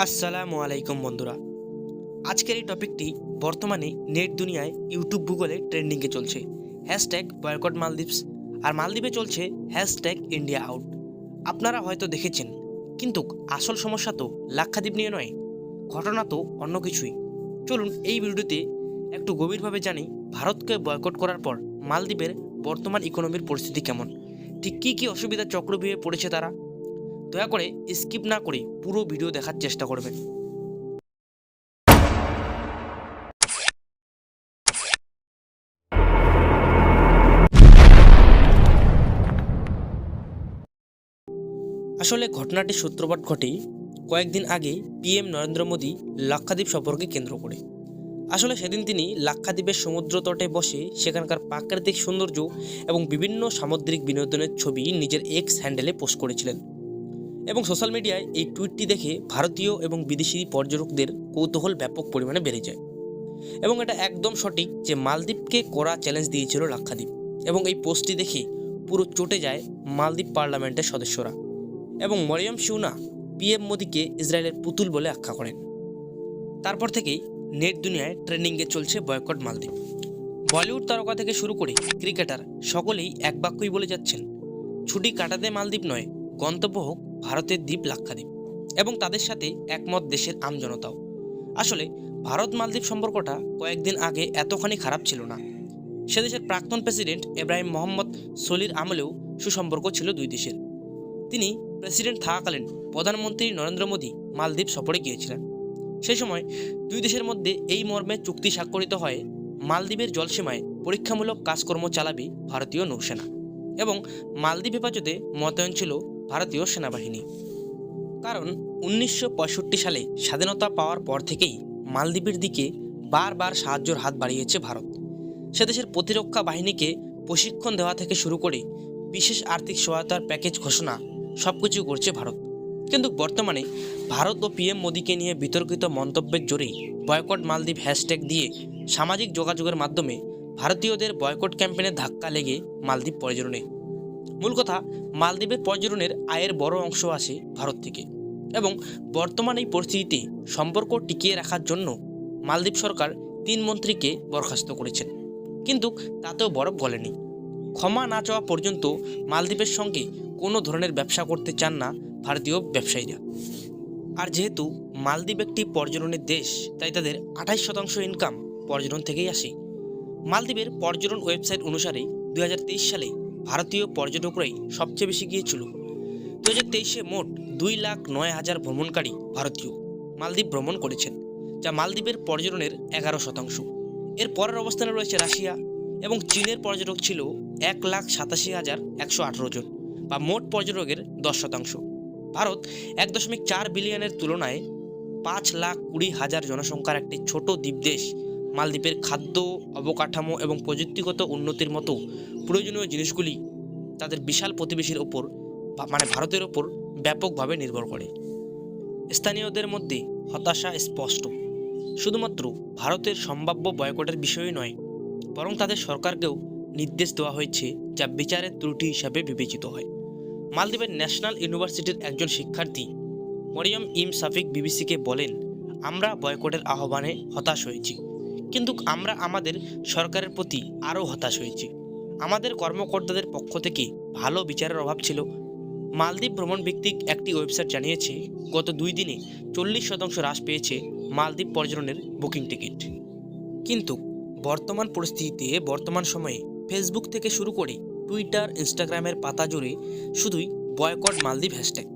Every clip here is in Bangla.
আসসালামু আলাইকুম বন্ধুরা। আজকের এই টপিকটি বর্তমানে নেট দুনিয়ায় ইউটিউব গুগলে ট্রেন্ডিংয়ে চলছে। হ্যাশট্যাগ বয়কট মালদ্বীপস আর মালদ্বীপে চলছে হ্যাশট্যাগ ইন্ডিয়া আউট আপনারা হয়তো দেখেছেন, কিন্তু আসল সমস্যা তো লাক্ষাদ্বীপ নিয়ে নয়, ঘটনা তো অন্য কিছুই। চলুন এই ভিডিওতে একটু গভীরভাবে জানি ভারতকে বয়কট করার পর মালদ্বীপের বর্তমান ইকোনমির পরিস্থিতি কেমন। ঠিক কী কী অসুবিধার চক্রবিয়ে পড়েছে তারা? দয়া করে স্কিপ না করে পুরো ভিডিও দেখার চেষ্টা করবেন। আসলে ঘটনাটির সূত্রপাত ঘটে কয়েকদিন আগে পিএম নরেন্দ্র মোদী লাক্ষাদ্বীপ সফরকে কেন্দ্র করে। আসলে সেদিন তিনি লাক্ষাদ্বীপের সমুদ্র তটে বসে সেখানকার প্রাকৃতিক সৌন্দর্য এবং বিভিন্ন সামুদ্রিক বিনোদনের ছবি নিজের এক্স হ্যান্ডেলে পোস্ট করেছিলেন। এবং সোশ্যাল মিডিয়ায় এই টুইটটি দেখে ভারতীয় এবং বিদেশি পর্যটকদের কৌতূহল ব্যাপক পরিমাণে বেড়ে যায়। এবং এটা একদম সঠিক যে মালদ্বীপকে কড়া চ্যালেঞ্জ দিয়েছিল লাক্ষাদ্বীপ এবং এই পোস্টটি দেখে পুরো চটে যায় মালদ্বীপ পার্লামেন্টের সদস্যরা এবং মরিয়ম শিউনা পিএম মোদীকে ইসরায়েলের পুতুল বলে আখ্যা করেন। তারপর থেকেই নেট দুনিয়ায় ট্রেন্ডিংয়ে চলছে বয়কট মালদ্বীপ। বলিউড তারকা থেকে শুরু করে ক্রিকেটার সকলেই এক বাক্যই বলে যাচ্ছেন, ছুটি কাটাতে মালদ্বীপ নয়, গন্তব্য হোক ভারতের দ্বীপ লাক্ষাদ্বীপ এবং তাদের সাথে একমত দেশের আমজনতাও আসলে ভারত মালদ্বীপ সম্পর্কটা কয়েকদিন আগে এতখানি খারাপ ছিল না। সে দেশের প্রাক্তন প্রেসিডেন্ট এব্রাহিম মোহাম্মদ সলির আমলেও সুসম্পর্ক ছিল দুই দেশের। তিনি প্রেসিডেন্ট থাকাকালীন প্রধানমন্ত্রী নরেন্দ্র মোদী মালদ্বীপ সফরে গিয়েছিলেন। সেই সময় দুই দেশের মধ্যে এই মর্মে চুক্তি স্বাক্ষরিত হয় মালদ্বীপের জলসীমায় পরীক্ষামূলক কাজকর্ম চালাবে ভারতীয় নৌসেনা। এবং মালদ্বীপ হেফাজতে মোতায়েন ছিল ভারতীয় সেনাবাহিনী। কারণ উনিশশো পঁয়ষট্টি সালে স্বাধীনতা পাওয়ার পর থেকেই মালদ্বীপের দিকে বারবার সাহায্যের হাত বাড়িয়েছে ভারত। সে দেশের প্রতিরক্ষা বাহিনীকে প্রশিক্ষণ দেওয়া থেকে শুরু করে বিশেষ আর্থিক সহায়তার প্যাকেজ ঘোষণা সব কিছু করছে ভারত। কিন্তু বর্তমানে ভারত ও পিএম মোদীকে নিয়ে বিতর্কিত মন্তব্যের জোরেই বয়কট মালদ্বীপ হ্যাশট্যাগ দিয়ে সামাজিক যোগাযোগের মাধ্যমে ভারতীয়দের বয়কট ক্যাম্পেনের ধাক্কা লেগে মালদ্বীপ পর্যটনে মূল কথা, মালদ্বীপের পর্যটনের আয়ের বড় অংশ আসে ভারত থেকে এবং বর্তমান এই পরিস্থিতিতে সম্পর্ক টিকিয়ে রাখার জন্য মালদ্বীপ সরকার তিন মন্ত্রীকে বরখাস্ত করেছেন। কিন্তু তাতেও বরফ গলেনি। ক্ষমা না চাওয়া পর্যন্ত মালদ্বীপের সঙ্গে কোনো ধরনের ব্যবসা করতে চান না ভারতীয় ব্যবসায়ীরা। আর যেহেতু মালদ্বীপ একটি পর্যটনের দেশ, তাই তাদের আঠাইশ শতাংশ ইনকাম পর্যটন থেকেই আসে। মালদ্বীপের পর্যটন ওয়েবসাইট অনুসারে দুহাজার তেইশ সালে ভারতীয় পর্যটকরাই সবচেয়ে বেশি গিয়েছিল। দু হাজার তেইশে মোট দুই লাখ নয় হাজার ভ্রমণকারী ভারতীয় মালদ্বীপ ভ্রমণ করেছেন, যা মালদ্বীপের পর্যটনের এগারো শতাংশ। এর পরের অবস্থানে রয়েছে রাশিয়া এবং চীনের পর্যটক ছিল এক লাখ সাতাশি হাজার একশো আঠেরো জন, বা মোট পর্যটকের দশ শতাংশ। ভারত এক দশমিক চার বিলিয়নের তুলনায় পাঁচ লাখ কুড়ি হাজার জনসংখ্যার একটি ছোট দ্বীপদেশ মালদ্বীপের খাদ্য, অবকাঠামো এবং প্রযুক্তিগত উন্নতির মতো প্রয়োজনীয় জিনিসগুলি তাদের বিশাল প্রতিবেশীর ওপর মানে ভারতের ওপর ব্যাপকভাবে নির্ভর করে। স্থানীয়দের মধ্যে হতাশা স্পষ্ট। শুধুমাত্র ভারতের সম্ভাব্য বয়কটের বিষয়ই নয়, বরং তাদের সরকারকেও নির্দেশ দেওয়া হয়েছে যা বিচারের ত্রুটি হিসাবে বিবেচিত হয়। মালদ্বীপের ন্যাশনাল ইউনিভার্সিটির একজন শিক্ষার্থী মরিয়ম ইম সাফিক বিবিসিকে বলেন, আমরা বয়কটের আহ্বানে হতাশ হয়েছি। কিন্তু আমরা আমাদের সরকারের প্রতি আরও হতাশ হয়েছি। আমাদের কর্মকর্তাদের পক্ষ থেকে ভালো বিচারের অভাব ছিল। মালদ্বীপ ভ্রমণ ভিত্তিক একটি ওয়েবসাইট জানিয়েছে, গত দুই দিনে চল্লিশ শতাংশ হ্রাস পেয়েছে মালদ্বীপ পর্যটনের বুকিং টিকিট। কিন্তু বর্তমান পরিস্থিতিতে, বর্তমান সময়ে ফেসবুক থেকে শুরু করে টুইটার, ইনস্টাগ্রামের পাতা জুড়ে শুধুই বয়কট মালদ্বীপ হ্যাশট্যাগ।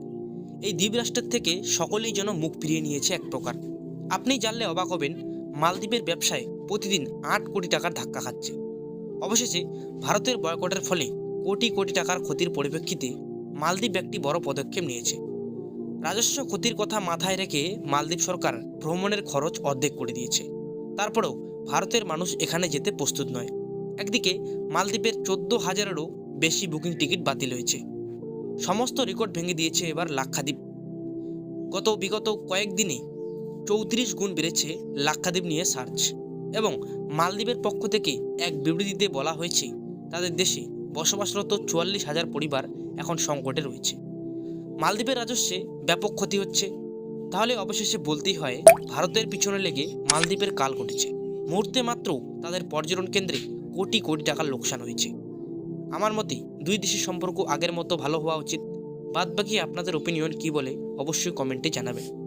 এই দ্বীপ রাষ্ট্রের থেকে সকলেই যেন মুখ ফিরিয়ে নিয়েছে এক প্রকার। আপনি জানলে অবাক হবেন মালদ্বীপের ব্যবসায় প্রতিদিন আট কোটি টাকার ধাক্কা খাচ্ছে। অবশেষে ভারতের বয়কটের ফলে কোটি কোটি টাকার ক্ষতির পরিপ্রেক্ষিতে মালদ্বীপ একটি বড় পদক্ষেপ নিয়েছে। রাজস্ব ক্ষতির কথা মাথায় রেখে মালদ্বীপ সরকার ভ্রমণের খরচ অর্ধেক করে দিয়েছে। তারপরেও ভারতের মানুষ এখানে যেতে প্রস্তুত নয়। একদিকে মালদ্বীপের চোদ্দ হাজারেরও বেশি বুকিং টিকিট বাতিল হয়েছে। সমস্ত রেকর্ড ভেঙে দিয়েছে এবার লাক্ষাদ্বীপ। গত বিগত কয়েকদিনে চৌত্রিশ গুণ বেড়েছে লাক্ষাদ্বীপ নিয়ে সার্চ। এবং মালদ্বীপের পক্ষ থেকে এক বিবৃতিতে বলা হয়েছে, তাদের দেশে বসবাসরত চুয়াল্লিশ হাজার পরিবার এখন সংকটে রয়েছে। মালদ্বীপের রাজস্বে ব্যাপক ক্ষতি হচ্ছে। তাহলে অবশেষে বলতেই হয়, ভারতের পিছনে লেগে মালদ্বীপের কাল ঘটেছে। মুহূর্তে মাত্র তাদের পর্যটন কেন্দ্রে কোটি কোটি টাকার লোকসান হয়েছে। আমার মতে, দুই দেশের সম্পর্ক আগের মতো ভালো হওয়া উচিত। বাদবাকি আপনাদের ওপিনিয়ন কি বলে অবশ্যই কমেন্টে জানাবেন।